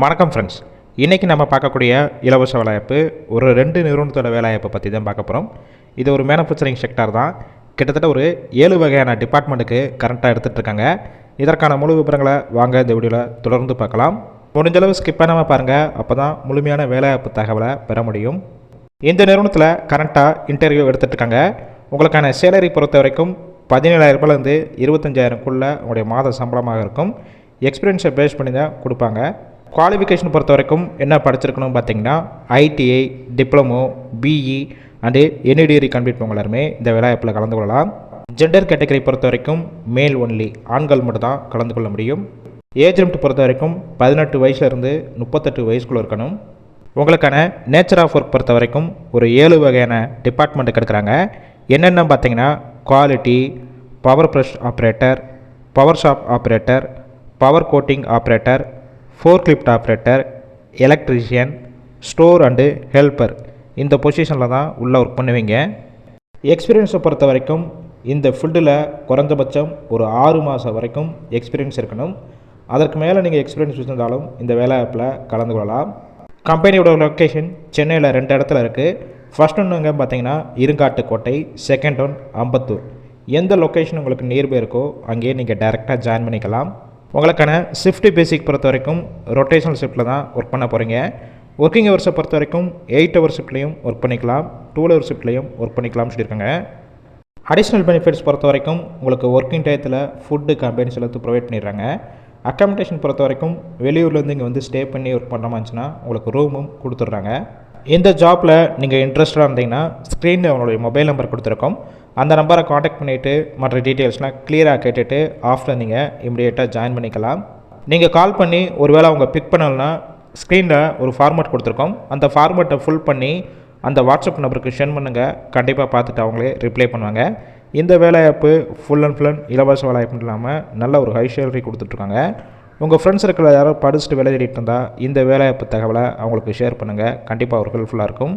வணக்கம் ஃப்ரெண்ட்ஸ் இன்றைக்கி நம்ம பார்க்கக்கூடிய இலவச வேலைவாய்ப்பு ஒரு ரெண்டு நிறுவனத்தோட வேலைவாய்ப்பை பற்றி தான் பார்க்க போகிறோம் இது ஒரு மேனுஃபேக்சரிங் செக்டார் தான். கிட்டத்தட்ட ஒரு ஏழு வகையான டிபார்ட்மெண்ட்டுக்கு கரண்ட்டாக எடுத்துகிட்டு இருக்காங்க. இதற்கான முழு விவரங்களை வாங்க இந்த வீடியோவில் தொடர்ந்து பார்க்கலாம். முடிஞ்சளவு ஸ்கிப் பண்ணாமல் பாருங்கள் அப்போ தான் முழுமையான வேலைவாய்ப்பு தகவலை பெற முடியும். இந்த நிறுவனத்தில் கரண்ட்டாக இன்டர்வியூ எடுத்துகிட்டு இருக்காங்க. உங்களுக்கான சேலரி பொறுத்த வரைக்கும் பதினேழாயிரம் ரூபாயிலேருந்து இருபத்தஞ்சாயிரம்குள்ளே உங்களுடைய மாத சம்பளமாக இருக்கும். எக்ஸ்பீரியன்ஸை பேஸ் பண்ணி தான் கொடுப்பாங்க. குவாலிஃபிகேஷன் பொறுத்த வரைக்கும் என்ன படிச்சிருக்கணும் பார்த்தீங்கன்னா ஐடிஐ டிப்ளமோ பிஇ அண்டு என்ன டிகிரி கம்ப்ளீட் பண்ணவங்க இந்த வேலைவாய்ப்பில் கலந்து கொள்ளலாம். ஜெண்டர் கேட்டகரி பொறுத்த வரைக்கும் மேல் ஒன்லி ஆண்கள் மட்டும் தான் கலந்து கொள்ள முடியும். ஏஜ் லிமிட் பொறுத்த வரைக்கும் பதினெட்டு வயசுலேருந்து முப்பத்தெட்டு வயசுக்குள்ளே இருக்கணும். உங்களுக்கான நேச்சர் ஆஃப் ஒர்க் பொறுத்த வரைக்கும் ஒரு ஏழு வகையான டிபார்ட்மெண்ட்டுக்கு எடுக்கிறாங்க என்னென்ன பார்த்தீங்கன்னா quality power press operator power shop operator power coating operator four operator electrician store and helper இந்த பொசிஷனில் தான் உள்ளே ஒர்க் பண்ணுவீங்க. எக்ஸ்பீரியன்ஸை பொறுத்த வரைக்கும் இந்த ஃபீல்டில் குறைந்தபட்சம் ஒரு ஆறு மாதம் வரைக்கும் எக்ஸ்பீரியன்ஸ் இருக்கணும். அதற்கு மேலே நீங்கள் எக்ஸ்பீரியன்ஸ் வச்சுருந்தாலும் இந்த வேலைவாய்ப்பில் கலந்து கொள்ளலாம். கம்பெனியோட லொக்கேஷன் சென்னையில் ரெண்டு இடத்துல இருக்குது ஃபர்ஸ்ட் ஒன்று எங்கே பார்த்தீங்கன்னா இருங்காட்டுக்கோட்டை செகண்ட் ஒன் அம்பத்தூர். எந்த லொக்கேஷன் உங்களுக்கு நியர்பை இருக்கோ அங்கேயே நீங்கள் டைரெக்டாக ஜாயின் பண்ணிக்கலாம். உங்களுக்கான ஷிஃப்ட் பேசிக் பொறுத்த வரைக்கும் ரொட்டேஷனல் ஷிஃப்ட்டில் தான் ஒர்க் பண்ண போகிறீங்க ஒர்க்கிங் ஹவர்ஸை பொறுத்த வரைக்கும் எயிட் ஹவர் ஷிஃப்ட்லேயும் ஒர்க் பண்ணிக்கலாம். டூ ஹவர் ஷிஃப்ட்லேயும் ஒர்க் பண்ணிக்கலாம்னு சொல்லியிருக்காங்க. அடிஷ்னல் பெனிஃபிட்ஸ் பொறுத்த வரைக்கும் உங்களுக்கு ஒர்க்கிங் டயத்தில் ஃபுட்டு கம்பெனிஸ் எல்லாத்தையும் ப்ரொவைட் பண்ணிடுறாங்க. அக்காமடேஷன் பொறுத்த வரைக்கும் வெளியூர்லேருந்து இங்கே வந்து ஸ்டே பண்ணி ஒர்க் பண்ணுற உங்களுக்கு ரூமும் கொடுத்துட்றாங்க. இந்த ஜாப்பில் நீங்கள் இன்ட்ரெஸ்டாக இருந்தீங்கன்னா ஸ்க்ரீனில் அவங்களுடைய மொபைல் நம்பர் கொடுத்துருக்கோம். அந்த நம்பரை காண்டாக்ட் பண்ணிவிட்டு மற்ற டீட்டெயில்ஸ்லாம் கிளியராக கேட்டுட்டு ஆஃப்டர் நீங்கள் இமிடியேட்டாக ஜாயின் பண்ணிக்கலாம். நீங்கள் கால் பண்ணி ஒருவேளை அவங்க பிக் பண்ணலைன்னா ஸ்க்ரீனில் ஒரு ஃபார்மேட் கொடுத்துருக்கோம். அந்த ஃபார்மேட்டை ஃபுல் பண்ணி அந்த வாட்ஸ்அப் நம்பருக்கு சென்ட் பண்ணுங்கள் கண்டிப்பாக பார்த்துட்டு அவங்களே ரிப்ளை பண்ணுவாங்க. இந்த வேலைவாய்ப்பு ஃபுல் அண்ட் ஃபுல் அண்ட் இலவச வேலைவாய்ப்பு இல்லாமல் நல்ல ஒரு ஹை சேலரி கொடுத்துட்ருக்காங்க. உங்கள் ஃப்ரெண்ட்ஸ் இருக்கிற யாரோ படிச்சுட்டு வேலை தேடிட்டு இருந்தால் இந்த வேலைவாய்ப்பு தகவலை அவங்களுக்கு ஷேர் பண்ணுங்கள் கண்டிப்பாக ஒரு ஹெல்ப்ஃபுல்லாக இருக்கும்.